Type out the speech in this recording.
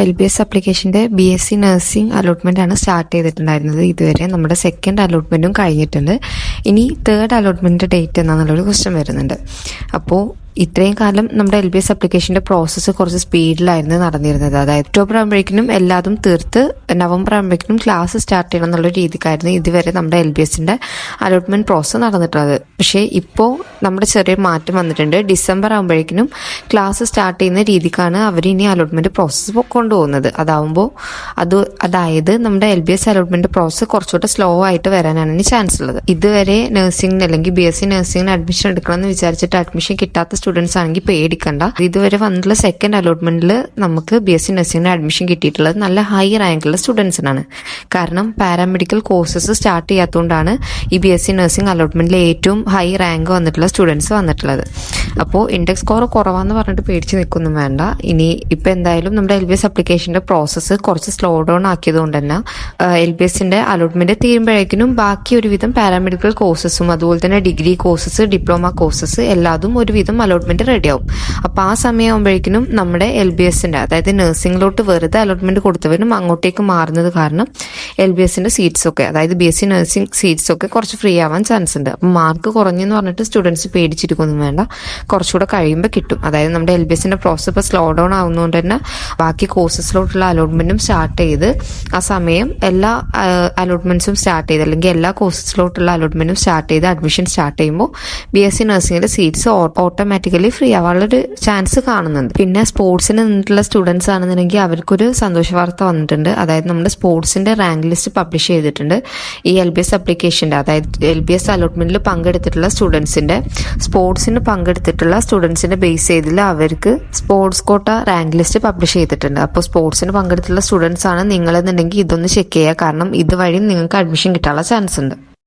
L B S അപ്ലിക്കേഷന്റെ B S C nursing allotment ആണ് start ചെയ്തിട്ടുണ്ടായിരുന്നത് ഇതുവരെ. നമ്മുടെ സെക്കൻഡ് അലോട്ട്മെന്റും കഴിഞ്ഞിട്ടുണ്ട്. ഇനി തേർഡ് അലോട്ട്മെന്റ് ഡേറ്റ് എന്നാന്നുള്ളൊരു ക്വസ്റ്റ്യൻ വരുന്നുണ്ട്. അപ്പോൾ ഇത്രയും കാലം നമ്മുടെ എൽ ബി എസ് അപ്ലിക്കേഷന്റെ പ്രോസസ്സ് കുറച്ച് സ്പീഡിലായിരുന്നു നടന്നിരുന്നത്. അതായത് ഒക്ടോബർ ആകുമ്പോഴേക്കും എല്ലാതും തീർത്ത് നവംബർ ആകുമ്പോഴേക്കും ക്ലാസ് സ്റ്റാർട്ട് ചെയ്യണം എന്നുള്ള രീതിക്കായിരുന്നു ഇതുവരെ നമ്മുടെ എൽ ബി എസിന്റെ അലോട്ട്മെന്റ് പ്രോസസ്സ് നടന്നിട്ടുള്ളത്. പക്ഷേ ഇപ്പോൾ നമ്മുടെ ചെറിയ മാറ്റം വന്നിട്ടുണ്ട്. ഡിസംബർ ആകുമ്പോഴേക്കും ക്ലാസ് സ്റ്റാർട്ട് ചെയ്യുന്ന രീതിക്കാണ് അവർ ഇനി അലോട്ട്മെന്റ് പ്രോസസ്സ് കൊണ്ടുപോകുന്നത്. അതാവുമ്പോൾ അത് അതായത് നമ്മുടെ L B S allotment process കുറച്ചുകൂടെ സ്ലോ ആയിട്ട് വരാനാണ് ഇനി ചാൻസ് ഉള്ളത്. ഇതുവരെ നഴ്സിംഗിന് അല്ലെങ്കിൽ ബി എസ് സി നഴ്സിംഗിന് അഡ്മിഷൻ എടുക്കണമെന്ന് വിചാരിച്ചിട്ട് അഡ്മിഷൻ കിട്ടാത്ത സ്റ്റുഡൻസ് ആണെങ്കിൽ പേടിക്കണ്ട. ഇതുവരെ വന്നിട്ടുള്ള സെക്കൻഡ് അലോട്ട്മെന്റിൽ നമുക്ക് ബി എസ് സി നഴ്സിംഗിന് അഡ്മിഷൻ കിട്ടിയിട്ടുള്ളത് നല്ല ഹൈ റാങ്കുള്ള സ്റ്റുഡൻസിനാണ് കാരണം പാരാമെഡിക്കൽ കോഴ്സസ് സ്റ്റാർട്ട് ചെയ്യാത്തതുകൊണ്ടാണ് ഈ ബി എസ് സി നഴ്സിംഗ് അലോട്ട്മെന്റിൽ ഏറ്റവും ഹൈ റാങ്ക് വന്നിട്ടുള്ള സ്റ്റുഡൻസ് വന്നിട്ടുള്ളത്. അപ്പോൾ ഇൻഡെക്സ് സ്കോർ കുറവാന്ന് പറഞ്ഞിട്ട് പേടിച്ച് നിൽക്കൊന്നും വേണ്ട. ഇനി ഇപ്പം എന്തായാലും നമ്മുടെ എൽ ബി എസ് അപ്ലിക്കേഷന്റെ പ്രോസസ്സ് കുറച്ച് സ്ലോ ഡൗൺ ആക്കിയതുകൊണ്ട് തന്നെ എൽ ബി എസിന്റെ അലോട്ട്മെന്റ് തീരുമ്പോഴേക്കിനും ബാക്കി ഒരുവിധം പാരാമെഡിക്കൽ കോഴ്സസും അതുപോലെ തന്നെ ഡിഗ്രി കോഴ്സസ് ഡിപ്ലോമ കോഴ്സസ് എല്ലാതും ഒരുവിധം അലോട്ട്മെന്റ് റെഡിയാവും അപ്പോൾ ആ സമയമാകുമ്പോഴേക്കിനും നമ്മുടെ എൽ ബി എസിന്റെ അതായത് നഴ്സിംഗിലോട്ട് വെറുതെ അലോട്ട്മെന്റ് കൊടുത്തവരും അങ്ങോട്ടേക്ക് മാറുന്നത് കാരണം എൽ ബി എസിന്റെ സീറ്റ്സ് ഒക്കെ അതായത് B S C nursing seats ഒക്കെ കുറച്ച് ഫ്രീ ആവാൻ ചാൻസ് ഉണ്ട്. അപ്പം മാർക്ക് കുറഞ്ഞെന്ന് പറഞ്ഞിട്ട് സ്റ്റുഡൻസ് പേടിച്ചിരിക്കൊന്നും വേണ്ട. കുറച്ചുകൂടെ കഴിയുമ്പോൾ കിട്ടും. അതായത് നമ്മുടെ എൽ ബി എസിന്റെ പ്രോസസ് ഇപ്പോൾ സ്ലോ ഡൗൺ ആവുന്നതുകൊണ്ട് തന്നെ ബാക്കി കോഴ്സസിലോട്ടുള്ള അലോട്ട്മെന്റും സ്റ്റാർട്ട് ചെയ്ത് ആ സമയം എല്ലാ അലോട്ട്മെന്റ്സും സ്റ്റാർട്ട് ചെയ്ത് അല്ലെങ്കിൽ എല്ലാ കോഴ്സസിലോട്ടുള്ള അലോട്ട്മെന്റും സ്റ്റാർട്ട് ചെയ്ത് അഡ്മിഷൻ സ്റ്റാർട്ട് ചെയ്യുമ്പോൾ ബി എസ് സി നഴ്സിംഗിന്റെ സീറ്റ്സ് ഓട്ടോമാറ്റിക്കലി ഫ്രീ ആവാനുള്ള ഒരു ചാൻസ് കാണുന്നുണ്ട്. പിന്നെ സ്പോർട്സിന് നിന്നിട്ടുള്ള സ്റ്റുഡൻസ് ആണെന്നുണ്ടെങ്കിൽ അവർക്കൊരു സന്തോഷ വാർത്ത വന്നിട്ടുണ്ട്. അതായത് നമ്മുടെ സ്പോർട്സിന്റെ റാങ്ക് ലിസ്റ്റ് പബ്ലിഷ് ചെയ്തിട്ടുണ്ട്. ഈ എൽ ബി എസ് അപ്ലിക്കേഷന്റെ അതായത് എൽ ബി എസ് അലോട്ട്മെന്റിൽ പങ്കെടുത്തിട്ടുള്ള സ്റ്റുഡൻസിന്റെ സ്പോർട്സിന് പങ്കെടുത്തിട്ടുള്ള സ്റ്റുഡൻസിന്റെ ബേസ് ചെയ്തില്ല. അവർക്ക് sports quota rank list publish ചെയ്തിട്ടുണ്ട്. അപ്പോൾ സ്പോർട്സിന് പങ്കെടുത്തിട്ടുള്ള സ്റ്റുഡൻസ് ആണ് നിങ്ങളെന്നുണ്ടെങ്കിൽ ഇതൊന്ന് ചെക്ക് ചെയ്യുക. കാരണം ഇതുവഴി നിങ്ങൾക്ക് അഡ്മിഷൻ കിട്ടാനുള്ള ചാൻസ് ഉണ്ട്.